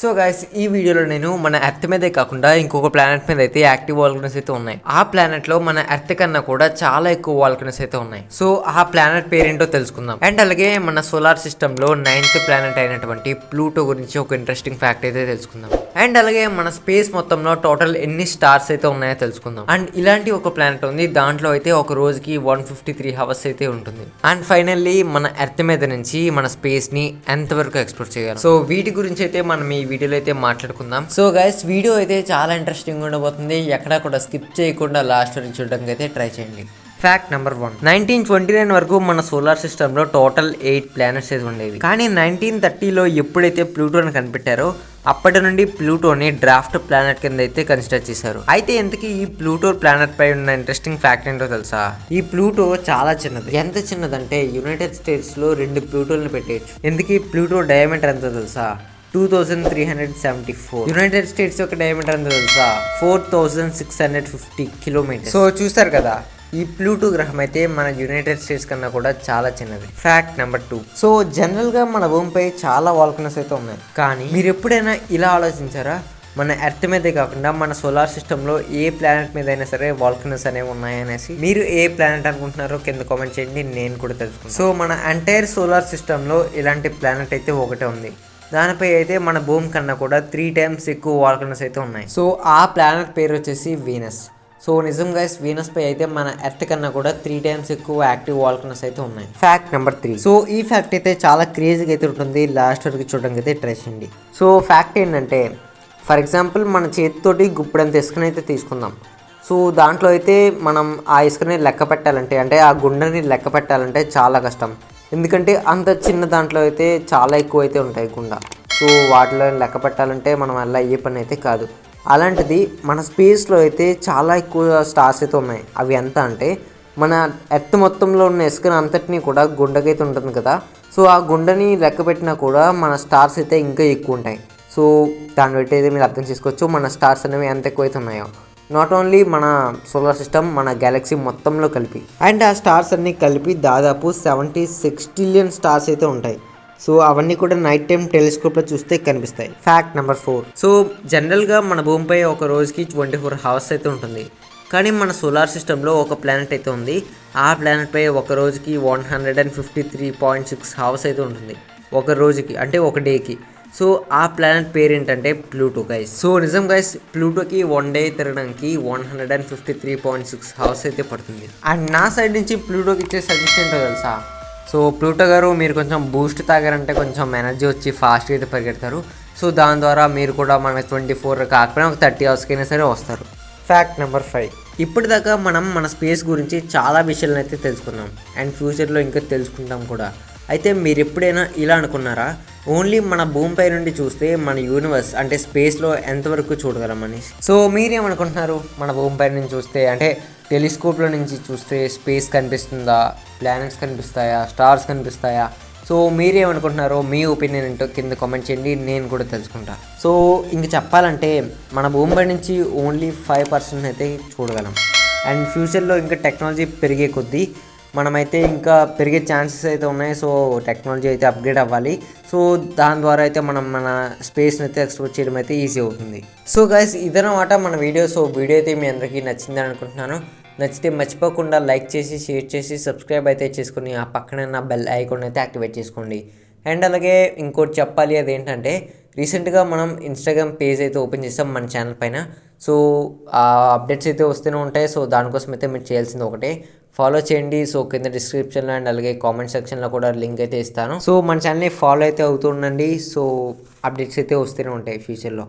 So guys ఈ వీడియోలో నేను మన ఎర్త్ మీదే కాకుండా ఇంకొక ప్లానెట్ మీద అయితే యాక్టివ్ వాల్కనస్ అయితే ఉన్నాయి. ఆ ప్లానెట్లో మన ఎర్త్ కన్నా కూడా చాలా ఎక్కువ వాల్కనస్ అయితే ఉన్నాయి. సో ఆ ప్లానెట్ పేరేంటో తెలుసుకుందాం. అండ్ అలాగే మన సోలార్ సిస్టమ్లో నైన్త్ ప్లానెట్ అయినటువంటి ప్లూటో గురించి ఒక ఇంట్రెస్టింగ్ ఫ్యాక్ట్ అయితే తెలుసుకుందాం. అండ్ అలాగే మన స్పేస్ మొత్తంలో టోటల్ ఎన్ని స్టార్స్ అయితే ఉన్నాయో తెలుసుకుందాం. అండ్ ఇలాంటి ఒక ప్లానెట్ ఉంది. దాంట్లో అయితే ఒక రోజుకి వన్ ఫిఫ్టీ త్రీ హవర్స్ అయితే ఉంటుంది. అండ్ ఫైనల్లీ మన ఎర్త్ మీద నుంచి మన స్పేస్ని ఎంత వరకు ఎక్స్ప్లోర్ చేయాలి? సో వీటి గురించి అయితే మనం ఈ వీడియోలో అయితే మాట్లాడుకుందాం. సో గైస్ వీడియో అయితే చాలా ఇంట్రెస్టింగ్ ఉండబోతుంది. ఎక్కడా కూడా స్కిప్ చేయకుండా లాస్ట్ వరకు చూడడానికి అయితే ట్రై చేయండి. Fact number one nineteen twenty nine వరకు మన సోలార్ సిస్టంలో టోటల్ ఎయిట్ ప్లానెట్స్ అయితే ఉండేవి. కానీ నైన్టీన్ థర్టీలో ఎప్పుడైతే ప్లూటోని కనిపెట్టారో అప్పటి నుండి ప్లూటోని డ్రాఫ్ట్ ప్లానెట్ కింద అయితే కన్సిడర్ చేశారు. అయితే ఇంతకీ ఈ ప్లూటో ప్లానెట్ పై ఉన్న ఇంట్రెస్టింగ్ ఫ్యాక్ట్ ఏంటో తెలుసా? ఈ ప్లూటో చాలా చిన్నది. ఎంత చిన్నదంటే యునైటెడ్ స్టేట్స్లో రెండు ప్లూటోలను పెట్టేయచ్చు. ఎందుకు ఈ ప్లూటో డయామీటర్ ఎంతో తెలుసా? Two thousand three hundred seventy four United States యొక్క డయామీటర్ ఎంత తెలుసా? Four thousand six hundred fifty kilometer so చూస్తారు కదా ఈ ప్లూటో గ్రహం అయితే మన యునైటెడ్ స్టేట్స్ కన్నా కూడా చాలా చిన్నది. ఫ్యాక్ట్ నెంబర్ టూ సో జనరల్గా మన భూమిపై చాలా వాల్కనస్ అయితే ఉన్నాయి. కానీ మీరు ఎప్పుడైనా ఇలా ఆలోచించారా? మన ఎర్త్ మీదే కాకుండా మన సోలార్ సిస్టంలో ఏ ప్లానెట్ మీద అయినా సరే వాల్కనస్ అనేవి ఉన్నాయనేసి మీరు ఏ ప్లానెట్ అనుకుంటున్నారో కింద కామెంట్ చేయండి నేను కూడా తెలుసుకుంటాను. సో మన ఎంటైర్ సోలార్ సిస్టంలో ఇలాంటి ప్లానెట్ అయితే ఒకటే ఉంది. దానిపై అయితే మన భూమి కన్నా కూడా త్రీ టైమ్స్ ఎక్కువ వాల్కనస్ అయితే ఉన్నాయి. సో ఆ ప్లానెట్ పేరు వచ్చేసి వీనస్ సో నిజం గైస్ వీనస్ పై అయితే మన ఎర్త్ కన్నా కూడా త్రీ టైమ్స్ ఎక్కువ యాక్టివ్ వాల్కనస్ అయితే ఉన్నాయి. ఫ్యాక్ట్ నెంబర్ త్రీ సో ఈ ఫ్యాక్ట్ అయితే చాలా క్రేజీగా అయితే ఉంటుంది. లాస్ట్ వరకు చూడడానికి అయితే ట్రై చేయండి. సో ఫ్యాక్ట్ ఏంటంటే ఫర్ ఎగ్జాంపుల్ మన చేతితోటి గుప్పడంత ఇసుకని అయితే తీసుకుందాం. సో దాంట్లో అయితే మనం ఆ ఇసుకని లెక్క పెట్టాలంటే అంటే ఆ గుండెని లెక్క పెట్టాలంటే చాలా కష్టం. ఎందుకంటే అంత చిన్న దాంట్లో అయితే చాలా ఎక్కువ అయితే ఉంటాయి గుండ. సో వాటిలో లెక్క పెట్టాలంటే మనం అలా ఏ పని అయితే కాదు. అలాంటిది మన స్పేస్లో అయితే చాలా ఎక్కువ స్టార్స్ అయితే ఉన్నాయి. అవి ఎంత అంటే మన ఎర్త్ మొత్తంలో ఉన్న ఇసుకని అంతటినీ కూడా గుండకైతే ఉంటుంది కదా. సో ఆ గుండని లెక్క పెట్టినా కూడా మన స్టార్స్ అయితే ఇంకా ఎక్కువ ఉంటాయి. సో దాన్ని బట్టి అయితే మీరు అర్థం చేసుకోవచ్చు మన స్టార్స్ అనేవి ఎంత ఎక్కువైతే ఉన్నాయో. నాట్ ఓన్లీ మన సోలార్ సిస్టమ్ మన గ్యాలక్సీ మొత్తంలో కలిపి. అండ్ ఆ స్టార్స్ అన్నీ కలిపి దాదాపు సెవెంటీ సిక్స్ ట్రిలియన్ స్టార్స్ అయితే ఉంటాయి. సో అవన్నీ కూడా నైట్ టైం టెలిస్కోప్లో చూస్తే కనిపిస్తాయి. ఫ్యాక్ట్ నెంబర్ ఫోర్ సో జనరల్గా మన భూమిపై ఒక రోజుకి ట్వంటీ ఫోర్ హవర్స్ అయితే ఉంటుంది. కానీ మన సోలార్ సిస్టంలో ఒక ప్లానెట్ అయితే ఉంది. ఆ ప్లానెట్పై ఒక రోజుకి one hundred and fifty three point six hours అయితే ఉంటుంది. ఒక రోజుకి అంటే ఒక డేకి సో ఆ ప్లానెట్ పేరు ఏంటంటే ప్లూటో గైస్ సో నిజం గైస్ ప్లూటోకి వన్ డే తిరగడానికి one hundred and fifty three point six hours అయితే పడుతుంది. అండ్ నా సైడ్ నుంచి ప్లూటోకి ఇచ్చే సజెషన్ ఏంటో తెలుసా? సో ప్లూటో గారు మీరు కొంచెం బూస్ట్ తాగారంటే కొంచెం ఎనర్జీ వచ్చి ఫాస్ట్గా అయితే పరిగెడతారు. సో దాని ద్వారా మీరు కూడా మన ట్వంటీ ఫోర్ కాకపోయినా ఒక థర్టీ అవర్స్కైనా సరే వస్తారు. ఫ్యాక్ట్ నెంబర్ ఫైవ్ ఇప్పటిదాకా మనం మన స్పేస్ గురించి చాలా విషయాలను అయితే తెలుసుకున్నాం. అండ్ ఫ్యూచర్లో ఇంకా తెలుసుకుంటాం కూడా. అయితే మీరు ఎప్పుడైనా ఇలా అనుకున్నారా? ఓన్లీ మన భూమిపై నుండి చూస్తే మన యూనివర్స్ అంటే స్పేస్లో ఎంతవరకు చూడగలమని సో మీరేమనుకుంటున్నారు? మన భూమిపై నుంచి చూస్తే అంటే టెలిస్కోప్లో నుంచి చూస్తే స్పేస్ కనిపిస్తుందా? ప్లానెట్స్ కనిపిస్తాయా? స్టార్స్ కనిపిస్తాయా? సో మీరేమనుకుంటున్నారో మీ ఒపీనియన్ ఏంటో కింద కామెంట్ చేయండి నేను కూడా తెలుసుకుంటా. సో ఇంక చెప్పాలంటే మన భూమిపై నుంచి ఓన్లీ ఫైవ్ పర్సెంట్ అయితే చూడగలం. అండ్ ఫ్యూచర్లో ఇంకా టెక్నాలజీ పెరిగే కొద్దీ మనమైతే ఇంకా పెరిగే ఛాన్సెస్ అయితే ఉన్నాయి. సో టెక్నాలజీ అయితే అప్గ్రేడ్ అవ్వాలి. సో దాని ద్వారా అయితే మనం మన స్పేస్ని అయితే ఎక్స్ప్లోర్ చేయడం అయితే ఈజీ అవుతుంది. సో గైస్ ఇదనమాట మన వీడియో. సో వీడియో అయితే మీ అందరికీ నచ్చిందని అనుకుంటున్నాను. నచ్చితే మర్చిపోకుండా లైక్ చేసి షేర్ చేసి సబ్స్క్రైబ్ అయితే చేసుకుని ఆ పక్కనే నా బెల్ ఐకాన్ అయితే యాక్టివేట్ చేసుకోండి. అండ్ అలాగే ఇంకోటి చెప్పాలి అదేంటంటే రీసెంట్గా మనం ఇన్స్టాగ్రామ్ పేజ్ అయితే ఓపెన్ చేస్తాం మన ఛానల్ పైన. సో ఆ అప్డేట్స్ అయితే వస్తూనే ఉంటాయి. సో దానికోసం అయితే మీరు చేయాల్సింది ఒకటే. ఫాలో చేయండి. సో కింద డిస్క్రిప్షన్లో అండ్ అలాగే కామెంట్ సెక్షన్లో కూడా లింక్ అయితే ఇస్తాను. సో మన ఛానల్ని ఫాలో అయితే అవుతూ ఉండండి. సో అప్డేట్స్ అయితే వస్తూనే ఉంటాయి ఫ్యూచర్లో